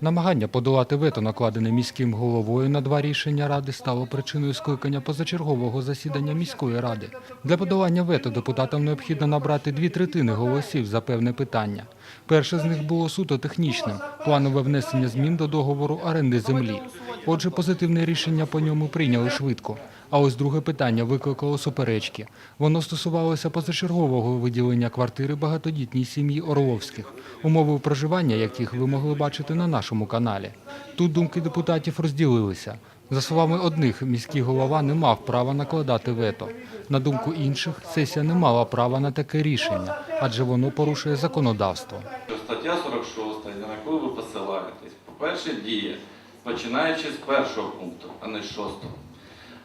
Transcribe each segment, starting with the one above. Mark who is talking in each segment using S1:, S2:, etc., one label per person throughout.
S1: Намагання подолати вето, накладене міським головою на два рішення ради, стало причиною скликання позачергового засідання міської ради. Для подолання вето депутатам необхідно набрати дві третини голосів за певне питання. Перше з них було суто технічним – планове внесення змін до договору оренди землі. Отже, позитивне рішення по ньому прийняли швидко. А ось друге питання викликало суперечки. Воно стосувалося позачергового виділення квартири багатодітній сім'ї Орловських, умови проживання яких ви могли бачити на нашому каналі. Тут думки депутатів розділилися. За словами одних, міський голова не мав права накладати вето. На думку інших, сесія не мала права на таке рішення, адже воно порушує законодавство.
S2: Стаття 46, на яку ви посилаєтесь, по-перше, діє, починаючи з першого пункту, а не з шостого.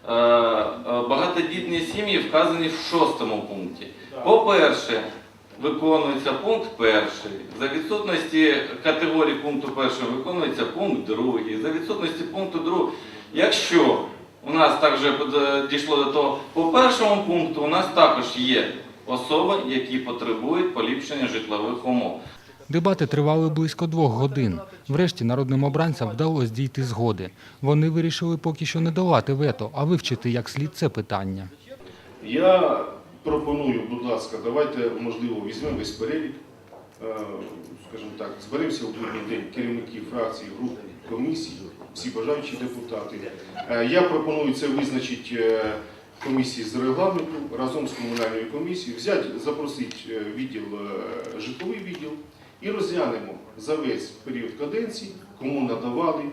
S2: Е, е, Багатодітні сім'ї вказані в шостому пункті. По-перше, виконується пункт перший. За відсутності категорії пункту першого виконується пункт другий. За відсутності пункту другого. Якщо у нас також е, дійшло до того, по першому пункту у нас також є особи, які потребують поліпшення житлових умов.
S1: Дебати тривали близько двох годин. Врешті народним обранцям вдалося дійти згоди. Вони вирішили поки що не долати вето, а вивчити як слід це питання.
S3: Я пропоную, будь ласка, давайте, можливо, візьмемо весь перелік, е, скажімо так, зберемося у будній день керівників фракцій, груп, комісій, всі бажаючі депутати. Е, Я пропоную це визначити е, комісії з регламенту разом з комунальною комісією, взяти, запросити відділ, житловий відділ і розглянемо за весь період каденції, кому надавали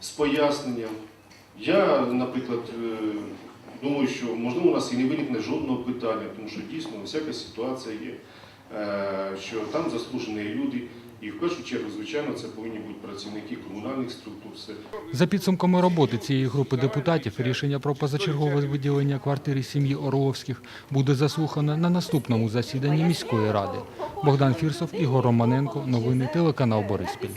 S3: з поясненням. Я, наприклад, е, думаю, що можливо у нас і не виникне жодного питання, тому що дійсно всяка ситуація є, е, що там заслужені люди, і в першу чергу, звичайно, це повинні бути працівники комунальних структур.
S1: За підсумками роботи цієї групи депутатів, рішення про позачергове виділення квартири сім'ї Орловських буде заслухане на наступному засіданні міської ради. Богдан Фірсов, Ігор Романенко. Новини телеканал Бориспіль.